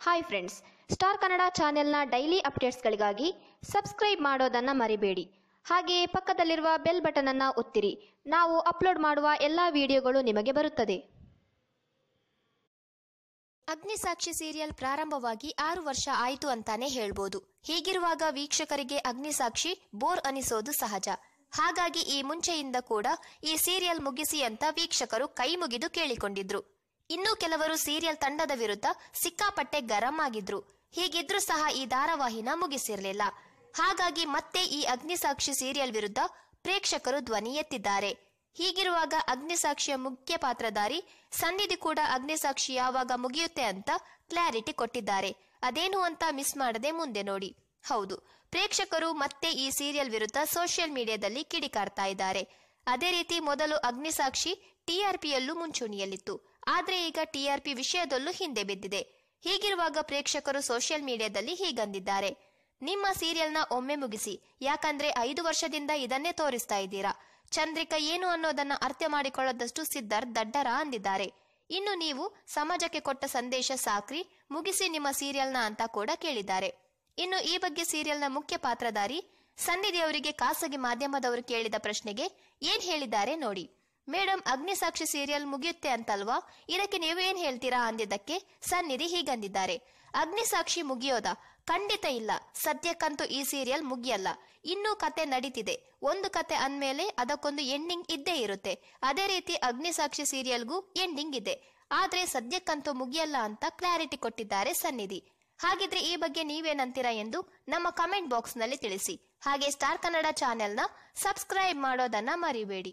Hi friends star Kannada ಚಾನೆಲ್ನ daily ಅಪ್ಡೇಟ್ಸ್ಗಳಿಗಾಗಿ subscribe ಮಾಡೋದನ್ನು ಮರಿಬೇಡಿ. ಹಾಗೆಯೇ ಪಕ್ಕದಲ್ಲಿರುವ ಬೆಲ್ ಬಟನನ್ನು ಒತ್ತಿರಿ. ನಾವು ಅಪ್ಲೋಡ್ ಮಾಡುವ ಎಲ್ಲ ವಿಡಿಯೋಗಳು ನಿಮಗೆ ಬರುತ್ತದೆ. ಅಗ್ನಿಸಾಕ್ಷಿ ಸೀರಿಯಲ್ ಪ್ರಾರಂಭವಾಗಿ ಆರು ವರ್ಷ ಆಯಿತು ಅಂತಾನೆ ಹೇಳ್ಬೋದು. ಹೀಗಿರುವಾಗ ವೀಕ್ಷಕರಿಗೆ ಅಗ್ನಿಸಾಕ್ಷಿ, ಬೋರ್ ಅನಿಸೋದು ಸಹಜ. ಹಾಗಾಗಿ ಈ ಮುಂಚೆಯಿಂದ ಕೂಡ ಈ ಸೀರಿಯಲ್ ಮುಗಿಸಿ ಅಂತ ವೀಕ್ಷಕರು ಕೈ ಮುಗಿದು ಕೇಳಿಕೊಂಡಿದ್ರು. ಇನ್ನು ಕೆಲವರು ಸೀರಿಯಲ್ ತಂಡದ ವಿರುದ್ಧ ಸಿಕ್ಕಾಪಟ್ಟೆ ಗರಂ ಆಗಿದ್ರು ಹೀಗಿದ್ರೂ ಸಹ ಈ ಧಾರಾವಾಹಿನ ಮುಗಿಸಿರಲಿಲ್ಲ. ಹಾಗಾಗಿ ಮತ್ತೆ ಈ ಅಗ್ನಿಸಾಕ್ಷಿ ಸೀರಿಯಲ್ ವಿರುದ್ಧ ಪ್ರೇಕ್ಷಕರು ಧ್ವನಿ ಎತ್ತಿದ್ದಾರೆ. ಹೀಗಿರುವಾಗ ಅಗ್ನಿಸಾಕ್ಷಿಯ ಮುಖ್ಯ ಪಾತ್ರಧಾರಿ ಸನ್ನಿಧಿ ಕೂಡ ಅಗ್ನಿಸಾಕ್ಷಿ ಯಾವಾಗ ಮುಗಿಯುತ್ತೆ ಅಂತ ಕ್ಲಾರಿಟಿ ಕೊಟ್ಟಿದ್ದಾರೆ. ಅದೇನು ಅಂತ ಮಿಸ್ ಮಾಡದೆ ಮುಂದೆ ನೋಡಿ. ಹೌದು, ಪ್ರೇಕ್ಷಕರು ಮತ್ತೆ ಈ ಸೀರಿಯಲ್ ವಿರುದ್ಧ ಸೋಷಿಯಲ್ ಮೀಡಿಯಾದಲ್ಲಿ ಕಿಡಿಕಾರ್ತಾ ಇದ್ದಾರೆ. ಅದೇ ರೀತಿ ಮೊದಲು ಅಗ್ನಿಸಾಕ್ಷಿ ಟಿಆರ್ಪಿಯಲ್ಲೂ ಮುಂಚೂಣಿಯಲ್ಲಿತ್ತು. ಆದ್ರೆ ಈಗ ಟಿಆರ್ಪಿ ವಿಷಯದಲ್ಲೂ ಹಿಂದೆ ಬಿದ್ದಿದೆ. ಹೀಗಿರುವಾಗ ಪ್ರೇಕ್ಷಕರು ಸೋಷಿಯಲ್ ಮೀಡಿಯಾದಲ್ಲಿ ಹೀಗಂದಿದ್ದಾರೆ. ನಿಮ್ಮ ಸೀರಿಯಲ್ನ ಒಮ್ಮೆ ಮುಗಿಸಿ, ಯಾಕಂದ್ರೆ ಐದು ವರ್ಷದಿಂದ ಇದನ್ನೇ ತೋರಿಸ್ತಾ ಇದ್ದೀರಾ. ಚಂದ್ರಿಕಾ ಏನು ಅನ್ನೋದನ್ನ ಅರ್ಥ ಮಾಡಿಕೊಳ್ಳದಷ್ಟು ಸಿದ್ಧಾರ್ಥ್ ದಡ್ಡರ ಅಂದಿದ್ದಾರೆ. ಇನ್ನು ನೀವು, ಸಮಾಜಕ್ಕೆ ಕೊಟ್ಟ ಸಂದೇಶ ಸಾಕ್ರಿ, ಮುಗಿಸಿ ನಿಮ್ಮ ಸೀರಿಯಲ್ನ ಅಂತ ಕೂಡ ಕೇಳಿದ್ದಾರೆ. ಇನ್ನು ಈ ಬಗ್ಗೆ ಸೀರಿಯಲ್ನ ಮುಖ್ಯ ಪಾತ್ರಧಾರಿ, ಸನ್ನಿಧಿ ಅವರಿಗೆ ಖಾಸಗಿ ಮಾಧ್ಯಮದವರು ಕೇಳಿದ ಪ್ರಶ್ನೆಗೆ ಏನ್ ಹೇಳಿದ್ದಾರೆ ನೋಡಿ. ಮೇಡಮ್ ಅಗ್ನಿಸಾಕ್ಷಿ ಸೀರಿಯಲ್ ಮುಗಿಯುತ್ತೆ ಅಂತಲ್ವಾ? ಇದಕ್ಕೆ ನೀವೇನ್ ಹೇಳ್ತೀರಾ ಅಂದಿದ್ದಕ್ಕೆ ಸನ್ನಿಧಿ ಹೀಗಂದಿದ್ದಾರೆ. ಅಗ್ನಿಸಾಕ್ಷಿ ಮುಗಿಯೋದ? ಖಂಡಿತ ಇಲ್ಲ. ಸದ್ಯಕ್ಕಂತೂ ಈ ಸೀರಿಯಲ್ ಮುಗಿಯಲ್ಲ. ಇನ್ನೂ ಕತೆ ನಡೀತಿದೆ. ಒಂದು ಕತೆ ಅಂದ್ಮೇಲೆ ಅದಕ್ಕೊಂದು ಎಂಡಿಂಗ್ ಇದ್ದೇ ಇರುತ್ತೆ. ಅದೇ ರೀತಿ ಅಗ್ನಿಸಾಕ್ಷಿ ಸೀರಿಯಲ್ಗೂ ಎಂಡಿಂಗ್ ಇದೆ. ಆದ್ರೆ ಸದ್ಯಕ್ಕಂತೂ ಮುಗಿಯಲ್ಲ ಅಂತ ಕ್ಲಾರಿಟಿ ಕೊಟ್ಟಿದ್ದಾರೆ ಸನ್ನಿಧಿ. ಹಾಗಿದ್ರೆ ಈ ಬಗ್ಗೆ ನೀವೇನಂತೀರಾ ಎಂದು ನಮ್ಮ ಕಮೆಂಟ್ ಬಾಕ್ಸ್ನಲ್ಲಿ ತಿಳಿಸಿ. ಹಾಗೆ ಸ್ಟಾರ್ ಕನ್ನಡ ಚಾನೆಲ್ನ ಸಬ್ಸ್ಕ್ರೈಬ್ ಮಾಡೋದನ್ನ ಮರಿಬೇಡಿ.